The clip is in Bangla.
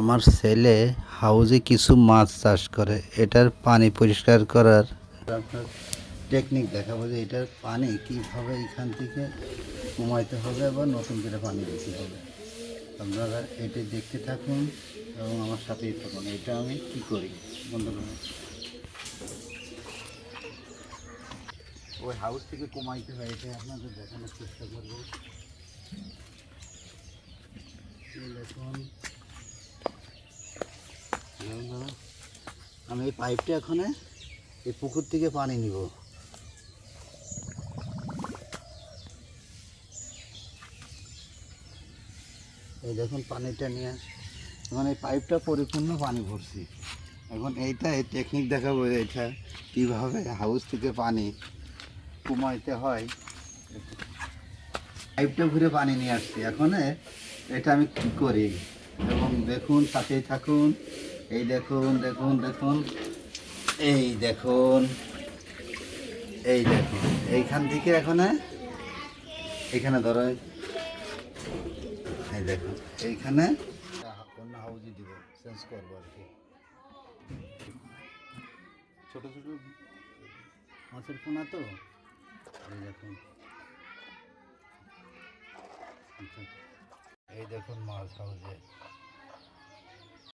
আমার ছেলে হাউজে কিছু মাছ চাষ করে, এটার পানি পরিষ্কার করার টেকনিক দেখাবো যে এটার পানি কীভাবে এখান থেকে কমাইতে হবে বা নতুন করে পানি দিতে হবে। আপনারা এটি দেখতে থাকুন এবং আমার সাথেই থাকুন, এটা আমি কি করি? বন্ধুরা ওই হাউস থেকে কমাইতে হয় এটা আপনাদের দেখানোর চেষ্টা করব। দেখুন দাদা, আমি এই পাইপটা এখন এই পুকুর থেকে পানি নিব। এই দেখুন পানিটা নিয়ে এখন এই পাইপটা পরিপূর্ণ পানি ভরছি। এখন এইটা এই টেকনিক দেখাবো এটা কীভাবে হাউস থেকে পানি কমাইতে হয়। পাইপটা ঘুরে পানি নিয়ে আসছি। এখন এটা আমি কি করি? এবং দেখুন সাথেই থাকুন। এই দেখুন দেখুন দেখুন। এই দেখুন। এই দেখুন। এইখান থেকে এখন এখানে ধরো। এই দেখুন। এইখানে অন্য হাউজে দিব চেঞ্জ করব আর কি। ছোট ছোট মাছের পোনা তো? এই দেখুন। এই দেখুন মাছ হাউজে।